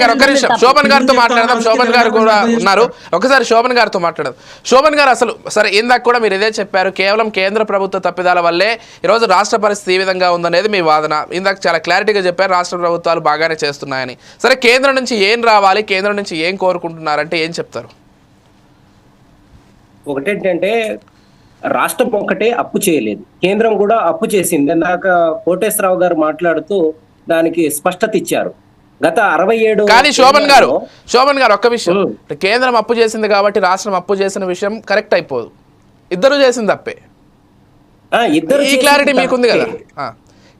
గారు ఒక్క నిమిషం. శోభన్ గారితో మాట్లాడదాం. శోభన్ గారు కూడా ఉన్నారు. ఒకసారి శోభన్ గారితో మాట్లాడదాం. శోభన్ గారు అసలు సరే ఇందాక కూడా మీరు ఇదే చెప్పారు కేవలం కేంద్ర ప్రభుత్వ తప్పిదాల వల్లే ఈరోజు రాష్ట్ర పరిస్థితి ఈ విధంగా ఉందనేది మీ వాదన. ఇందాక చాలా క్లారిటీగా చెప్పారు రాష్ట్ర ప్రభుత్వాలు బాగానే చేస్తున్నాయని. సరే కేంద్రం నుంచి ఏం రావాలి కేంద్రం నుంచి ఏం కోరుకుంటున్నారంటే ఏం చెప్తారు? ఒకటేంటంటే రాష్ట్రం ఒక్కటే అప్పు చేయలేదు. కేంద్రం కూడా అప్పు చేసింది. ఇందాక కోటేశ్వరరావు గారు మాట్లాడుతూ దానికి స్పష్టత ఇచ్చారు. గత అరవై ఏడు కానీ శోభన్ గారు శోభన్ గారు ఒక్క విషయం. కేంద్రం అప్పు చేసింది కాబట్టి రాష్ట్రం అప్పు చేసిన విషయం కరెక్ట్ అయిపోదు. ఇద్దరు చేసింది తప్పే. ఇద్దరు ఈ క్లారిటీ మీకుంది కదా.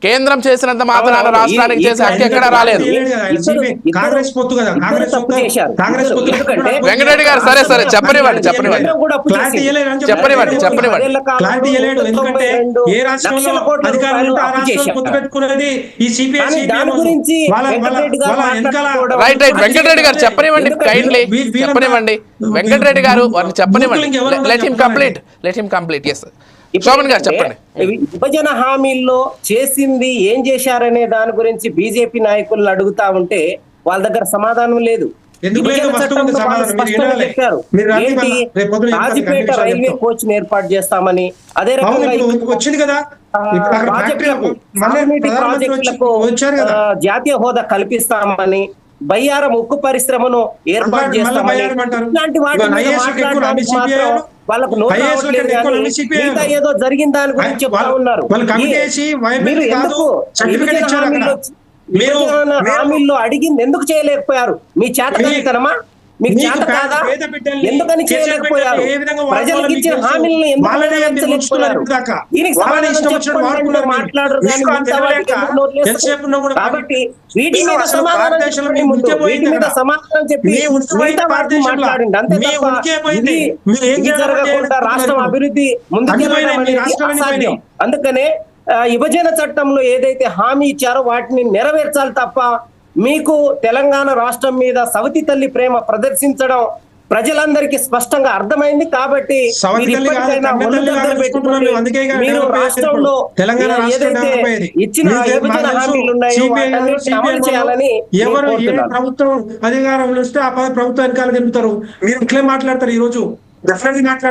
కేంద్రం చేసినంత మాత్రాన. రాష్ట్రానికి చేసే హక్కు ఎక్కడ రాలేదు. కాంగ్రెస్ పొత్తు కదా కాంగ్రెస్. కాంగ్రెస్ పొత్తు వెంకటరెడ్డి గారు సరే సరే చెప్పనివ్వండి చెప్పనివ్వండి. చెప్పనివ్వండి, చెప్పనివ్వండి. క్లారిటీ ఇవ్వలేడు ఎందుకంటే ఏ రాష్ట్రంలో అధికారులు ఆ రాష్ట్రంలో పొత్తు. పెట్టుకునేది ఈ సిపిఐ గురించి రైట్ రైట్ వెంకటరెడ్డి గారు చెప్పనివ్వండి కైండ్లీ చెప్పనివ్వండి. వెంకటరెడ్డి గారు వారిని చెప్పనివ్వండి. Let him. Complete let him complete yes చెప్పండి. విభజన హామీల్లో చేసింది ఏం చేశారనే దాని గురించి బీజేపీ నాయకులను అడుగుతా ఉంటే వాళ్ళ దగ్గర సమాధానం లేదు. రాజపేట రైల్వే. కోచ్ ఏర్పాటు చేస్తామని అదే రకంగా ప్రాజెక్టులకు, జాతీయ హోదా కల్పిస్తామని బయ్యారం ఉక్కు పరిశ్రమను ఏర్పాటు చేస్తామని. ఇలాంటి వాటి మాత్రం వాళ్ళకు ఏదో జరిగిన దాని గురించి చెప్తా ఉన్నారు. మీరు. హామీల్లో- అడిగింది ఎందుకు చేయలేకపోయారు? మీ చేతకానితనమా మీకు చేత కాదా ఎందుకని చేయలేకపోయారు ప్రజలకు ఇచ్చిన. హామీలను ఎందుకు. దీనికి సమాధానం. మాట్లాడరు కాబట్టి వీటి మీద సమాధానం చెప్పండి వీటి. సమాధానం చెప్పి మిగతా వాటిని. మాట్లాడండి అంతే తప్ప జరగకుండా. రాష్ట్రం అభివృద్ధి. అందుకనే విభజన చట్టంలో ఏదైతే హామీ ఇచ్చారో వాటిని నెరవేర్చాలి తప్ప మీకు తెలంగాణ రాష్ట్రం మీద సవతి తల్లి ప్రేమ ప్రదర్శించడం ప్రజలందరికీ స్పష్టంగా అర్థమైంది కాబట్టి మీరు రాష్ట్రంలో ఏదైతే. ఇచ్చిన విభజన హామీలు ఉన్నాయో చేయాలని ఎవరు ఏ. ప్రభుత్వం అధికారంలో వస్తే ఆ ప్రభుత్వం వెనకాల తిరుగుతారు. మీరు ఇట్లే మాట్లాడతారు ఈ రోజు డెఫినెట్లీ మాట్లాడతారు.